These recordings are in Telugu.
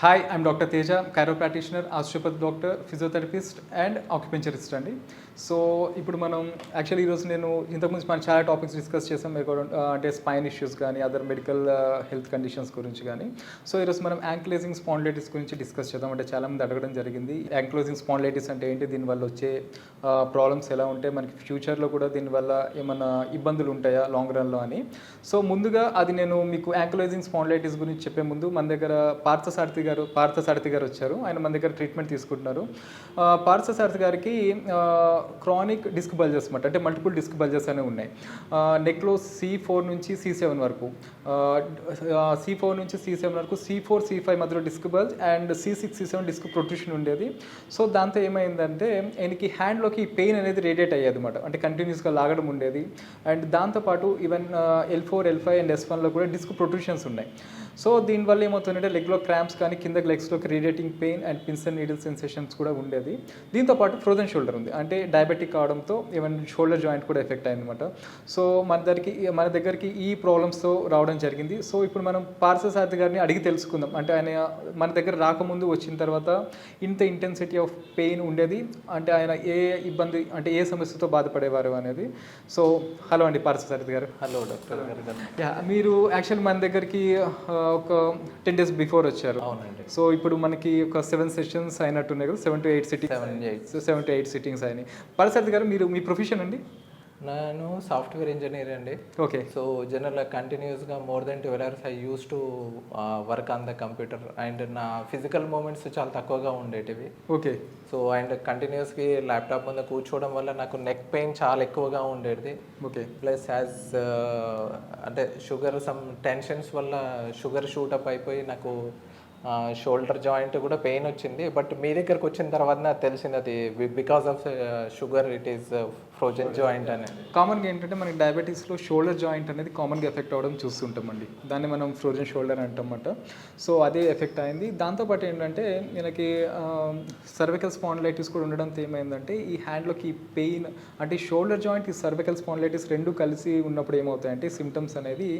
Hi I'm doctor Teja chiro practitioner osteopathy doctor physiotherapist and acupuncturist అండి. సో ఇప్పుడు మనం యాక్చువల్లీ ఈరోజు నేను ఇంతకుముందు మనం చాలా టాపిక్స్ డిస్కస్ చేసాం అంటే స్పైన్ ఇష్యూస్ కానీ అదర్ మెడికల్ హెల్త్ కండిషన్స్ గురించి కానీ సో ఈరోజు మనం యాంక్లేజింగ్ స్పాండ్లైటిస్ గురించి డిస్కస్ చేద్దాం. అంటే చాలామంది అడగడం జరిగింది యాంక్లోజింగ్ స్పాండ్లైటిస్ అంటే ఏంటి? దీనివల్ల వచ్చే ప్రాబ్లమ్స్ ఎలా ఉంటాయి? మనకి ఫ్యూచర్లో కూడా దీనివల్ల ఏమైనా ఇబ్బందులు ఉంటాయా లాంగ్ రన్లో అని. సో ముందుగా అది నేను మీకు యాంక్లోజింగ్ స్పాండ్లైటిస్ గురించి చెప్పే ముందు మన దగ్గర పార్థసారథి గారు పార్థసారథి గారు వచ్చారు. ఆయన మన దగ్గర ట్రీట్మెంట్ తీసుకుంటున్నారు. పార్థసారథి గారికి క్రానిక్ డిస్క్ బల్జెస్ అనమాట అంటే మల్టిపుల్ డిస్క్ బల్జెస్ అనేవి ఉన్నాయి. నెక్లో సి ఫోర్ నుంచి సి సెవెన్ వరకు సి ఫోర్ నుంచి సి సెవెన్ వరకు సి ఫోర్ సి ఫైవ్ మధ్యలో disc bulge and C six C seven disc protrusion ఉండేది. సో దాంతో ఏమైందంటే ఆయనకి హ్యాండ్లోకి పెయిన్ అనేది రేడియేట్ అయ్యేది అనమాట అంటే కంటిన్యూస్గా లాగడం ఉండేది. అండ్ దాంతోపాటు even L four L five and S వన్లో కూడా డిస్క్ ప్రొట్రూషన్స్ ఉన్నాయి. సో దీనివల్ల ఏమవుతుందంటే లెగ్లో క్రాంప్స్ కానీ కింద లెగ్స్లోకి radiating pain and pins and needle sensations కూడా ఉండేది. దీంతో పాటు ఫ్రోజన్ షోల్డర్ ఉంది. అంటే డయాబెటిక్ కావడంతో ఈవెన్ షోల్డర్ జాయింట్ కూడా ఎఫెక్ట్ అయిందన్నమాట. సో మన దగ్గరికి మన దగ్గరికి ఈ ప్రాబ్లమ్స్తో రావడం జరిగింది. సో ఇప్పుడు మనం పార్ససారథి గారిని అడిగి తెలుసుకుందాం. అంటే ఆయన మన దగ్గర రాకముందు వచ్చిన తర్వాత ఇంత ఇంటెన్సిటీ ఆఫ్ పెయిన్ ఉండేది. అంటే ఆయన ఏ ఇబ్బంది అంటే ఏ సమస్యతో బాధపడేవారు అనేది. సో హలో అండి పార్ససారథి గారు. హలో డాక్టర్ గారు. మీరు యాక్చువల్ మన దగ్గరికి ఒక టెన్ డేస్ బిఫోర్ వచ్చారు. అవునండి. సో ఇప్పుడు మనకి ఒక సెవెన్ సెషన్స్ అయినట్టున్నాయి కదా seven to eight eight so seven to eight sittings అయినాయి. పార్ససారథి గారు మీరు మీ ప్రొఫెషన్ అండి? నేను సాఫ్ట్వేర్ ఇంజనీర్ అండి. ఓకే సో జనరల్గా కంటిన్యూస్గా more than twelve hours I use to work on the computer and నా ఫిజికల్ మూమెంట్స్ చాలా తక్కువగా ఉండేటివి. ఓకే సో అండ్ కంటిన్యూస్గా ల్యాప్టాప్ ముందు కూర్చోవడం వల్ల నాకు నెక్ పెయిన్ చాలా ఎక్కువగా ఉండేది. ఓకే ప్లస్ యాజ్ అంటే షుగర్ సమ్ టెన్షన్స్ వల్ల షుగర్ షూటప్ అయిపోయి నాకు షోల్డర్ జాయింట్ కూడా పెయిన్ వచ్చింది. బట్ మీ దగ్గరకు వచ్చిన తర్వాత నాకు తెలిసింది అది because of sugar it is frozen joint అనేది కామన్గా ఏంటంటే మనకి డయాబెటీస్లో షోల్డర్ జాయింట్ అనేది కామన్గా ఎఫెక్ట్ అవ్వడం చూస్తుంటామండి. దాన్ని మనం ఫ్రోజన్ షోల్డర్ అంటామన్నమాట. సో అదే ఎఫెక్ట్ అయింది. దాంతోపాటు ఏంటంటే మనకి సర్వికల్ స్పాండిలైటిస్ కూడా ఉండడంతో ఏమైందంటే ఈ హ్యాండ్లోకి పెయిన్ అంటే షోల్డర్ జాయింట్ ఈ సర్వికల్ స్పాండిలైటిస్ రెండు కలిసి ఉన్నప్పుడు ఏమవుతాయంటే సిమ్టమ్స్ అనేది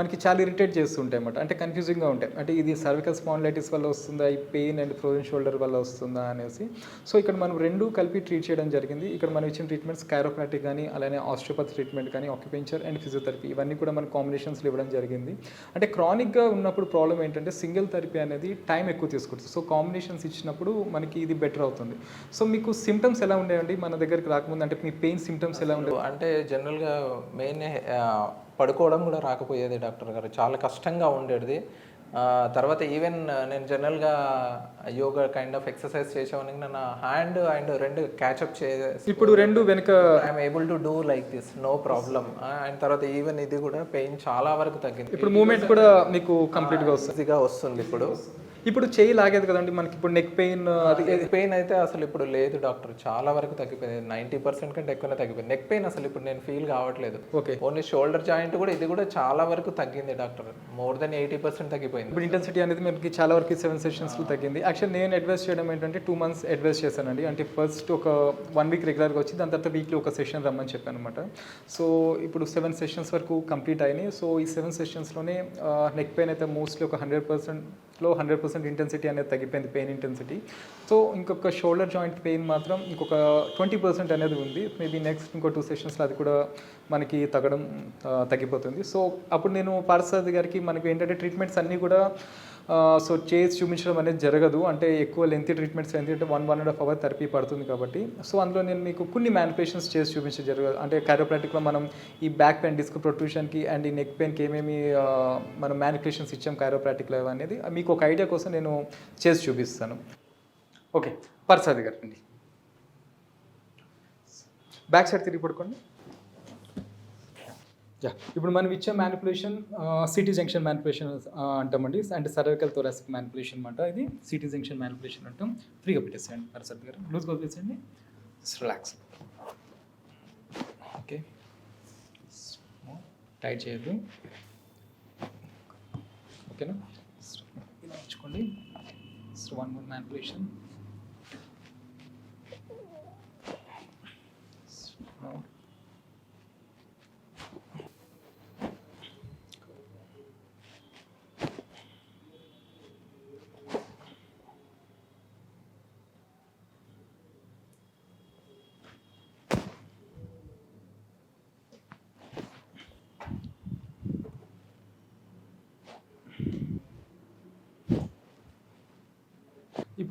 మనకి చాలా ఇరిటేట్ చేస్తుంటాయి అన్నమాట అంటే కన్ఫ్యూజింగ్గా ఉంటాయి. అంటే ఇది సర్వికల్ స్పాండిలైటిస్ వల్ల వస్తుందా? ఈ పెయిన్ అండ్ ఫ్రోజన్ షోల్డర్ వల్ల వస్తుందా అనేసి. సో ఇక్కడ మనం రెండు కలిపి ట్రీట్ చేయడం జరిగింది. ఇక్కడ మనం ఇచ్చిన ట్రీట్మెంట్స్ కైరోప్రాటిక్ కానీ అలానే ఆస్ట్రోపతి ట్రీట్మెంట్ కానీ ఆక్యుపెంచర్ అండ్ ఫిజియోథెరపీ ఇవన్నీ కూడా మన కాంబినేషన్స్లో ఇవ్వడం జరిగింది. అంటే క్రానిక్గా ఉన్నప్పుడు ప్రాబ్లం ఏంటంటే సింగిల్ థెరపీ అనేది టైం ఎక్కువ తీసుకుంటుంది సో కాంబినేషన్స్ ఇచ్చినప్పుడు మనకి ఇది బెటర్ అవుతుంది. సో మీకు సిమ్టమ్స్ ఎలా ఉండేవండి? మన దగ్గరికి రాకముందు అంటే మీ పెయిన్ సిమ్టమ్స్ ఎలా ఉండే అంటే జనరల్గా మెయిన్ పడుకోవడం కూడా రాకపోయేది డాక్టర్ గారు. చాలా కష్టంగా ఉండేది. తర్వాత ఈవెన్ నేను జనరల్గా యోగా కైండ్ ఆఫ్ ఎక్సర్సైజ్ చేసేవానికి నా హ్యాండ్ అండ్ రెండు క్యాచప్ చే ఇప్పుడు రెండు వెనుక I'm able to do like this no problem and తర్వాత ఈవెన్ ఇది కూడా పెయిన్ చాలా వరకు తగ్గింది. ఇప్పుడు మూమెంట్ కూడా మీకు కంప్లీట్గా వస్తుంది. వస్తుంది ఇప్పుడు. ఇప్పుడు చేయి లాగేది కదండి మనకి ఇప్పుడు నెక్ పెయిన్ అది పెయిన్ అయితే అసలు ఇప్పుడు లేదు డాక్టర్. చాలా వరకు తగ్గిపోయింది. నైంటీ పర్సెంట్ కంటే ఎక్కువనే తగ్గిపోయింది. నెక్ పెయిన్ అసలు ఇప్పుడు నేను ఫీల్ కావట్లేదు. ఓకే. ఓన్లీ షోల్డర్ జాయింట్ కూడా ఇది కూడా చాలా వరకు తగ్గింది doctor. More than eighty percent తగ్గిపోయింది. ఇప్పుడు ఇంటెన్సిటీ అనేది మనకి చాలా వరకు సెవెన్ సెషన్స్లో తగ్గింది. యాక్చువల్ నేను అడ్వైస్ చేయడం ఏంటంటే టూ మంత్స్ అడ్వైస్ చేశానండి. అంటే ఫస్ట్ ఒక వన్ వీక్ రెగ్యులర్గా వచ్చి దాని తర్వాత వీక్లీ ఒక సెషన్ రమ్మని చెప్పాను అనమాట సో ఇప్పుడు సెవెన్ సెషన్స్ వరకు కంప్లీట్ అయినాయి. సో ఈ సెవెన్ సెషన్స్లోనే నెక్ పెయిన్ అయితే మోస్ట్లీ ఒక హండ్రెడ్ లో హండ్రెడ్ పర్సెంట్ ఇంటెన్సిటీ అనేది తగ్గిపోయింది పెయిన్ ఇంటెన్సిటీ సో ఇంకొక షోల్డర్ జాయింట్ పెయిన్ మాత్రం ఇంకొక ట్వంటీ పర్సెంట్ అనేది ఉంది. మేబీ నెక్స్ట్ ఇంకో టూ సెషన్స్లో అది కూడా మనకి తగ్గడం తగ్గిపోతుంది. సో అప్పుడు నేను పార్సాద్ గారికి మనకి ఏంటంటే ట్రీట్మెంట్స్ అన్నీ కూడా సో చేసి చూపించడం అనేది జరగదు. అంటే ఎక్కువ లెంత్ ట్రీట్మెంట్స్ ఎందుకంటే one one and half hour therapy పడుతుంది కాబట్టి. సో అందులో నేను మీకు కొన్ని మ్యానిపులేషన్స్ చేసి చూపించడం జరగదు. అంటే కైరోప్రాటిక్లో మనం ఈ బ్యాక్ పెయిన్ డిస్క్ ప్రొట్యూషన్కి అండ్ ఈ నెక్ పెయిన్కి ఏమేమి మనం మ్యానిపులేషన్స్ ఇచ్చాం కైరోప్రాటిక్లో అనేది మీకు ఒక ఐడియా కోసం నేను చేసి చూపిస్తాను. ఓకే పర్సాద్ గారు అండి. బ్యాక్ సైడ్ తిరిగి పడుకోండి. యా ఇప్పుడు మనం ఇచ్చే మ్యానిపులేషన్ సిటీ జంక్షన్ మ్యానిపులేషన్ అంటామండి. అంటే సర్వికల్ థొరాసిక్ మ్యానిపులేషన్ అనమాట ఇది సిటీ జంక్షన్ మ్యానిపులేషన్ అంటాం. ఫ్రీగా పెట్టేసేయండి పర్సాద్ గారు. లూజ్గా వదిలేసేయండి. Relax okay. టైట్ చేయొద్దు ఓకేనా? ఇలా ఉంచుకోండి వన్ వన్ మ్యానిపులేషన్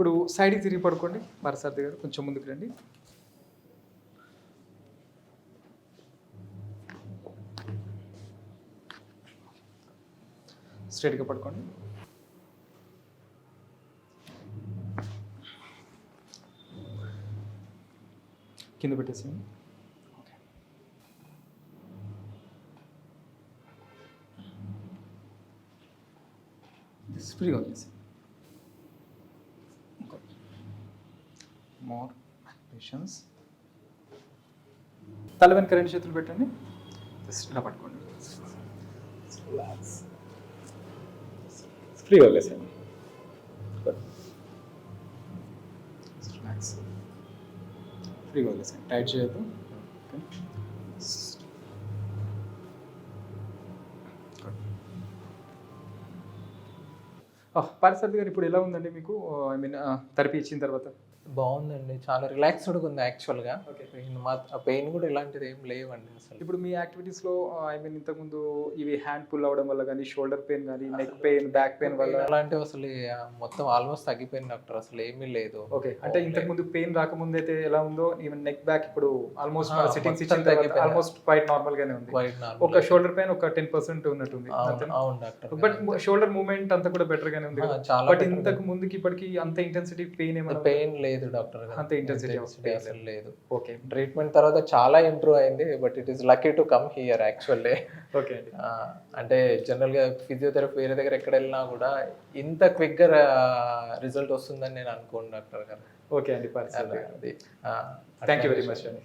ఇప్పుడు సైడ్కి తిరిగి పడుకోండి. మరసారి గారు కొంచెం ముందుకు రండి. స్ట్రైట్గా పడుకోండి. కింద పెట్టేసేయండి. ఫ్రీగా వచ్చేసి మోర్ పేషన్స్ తల వెనక రెండు చేతులు పెట్టండి. జస్ట్ ఇలా పట్టుకోండి. ఫ్రీగా వదిలేసేయండి రిలాక్స్ ఫ్రీగా వదిలేసేయండి టైట్ చేయొద్దు పారిసారథి గారు ఇప్పుడు ఎలా ఉందండి మీకు? ఐ మీన్ థెరపీ ఇచ్చిన తర్వాత? బాగుందండి. చాలా రిలాక్స్డ్గా ఉంది యాక్చువల్గా Okay. పెయిన్ మాత్రం పెయిన్ కూడా ఇలాంటిది ఏం లేవండి అసలు. ఇప్పుడు మీ యాక్టివిటీస్లో ఐ మీన్ ఇంతకుముందు ఇవి హ్యాండ్ పుల్ అవ్వడం వల్ల కానీ షోల్డర్ పెయిన్ కానీ నెక్ పెయిన్ బ్యాక్ పెయిన్ వల్ల అలాంటివి అసలు మొత్తం ఆల్మోస్ట్ తగ్గిపోయింది డాక్టర్. అసలు ఏమీ లేదు. ఓకే అంటే ఇంతకుముందు పెయిన్ రాకముందు అయితే ఎలా ఉందో ఈవెన్ నెక్ బ్యాక్ ఇప్పుడు ఆల్మోస్ట్ సిట్టింగ్స్ ఇచ్చిన తగ్గిపోయింది. ఆల్మోస్ట్ క్వైట్ నార్మల్ గానే ఉంది. ఒక షోల్డర్ పెయిన్ ఒక టెన్ పర్సెంట్ ఉన్నట్టుంది. అవును డాక్టర్ బట్ షోల్డర్ మూవ్మెంట్ అంతా కూడా బెటర్ గానే ఉంది చాలా బట్ ఇంతకు ముందుకి ఇప్పటికి అంత ఇంటెన్సిటీ పెయిన్ ఏమైనా పెయిన్ లేదు డాక్టర్ గారు. అంత pain అసలు లేదు. ఓకే ట్రీట్మెంట్ తర్వాత చాలా ఇంప్రూవ్ అయింది but it is lucky to come here actually okay అంటే జనరల్గా ఫిజియోథెరపీ వేరే దగ్గర ఎక్కడ వెళ్ళినా కూడా ఇంత క్విక్గా రిజల్ట్ వస్తుందని నేను అనుకోను డాక్టర్ గారు. ఓకే అండి థ్యాంక్ యూ వెరీ మచ్ అండి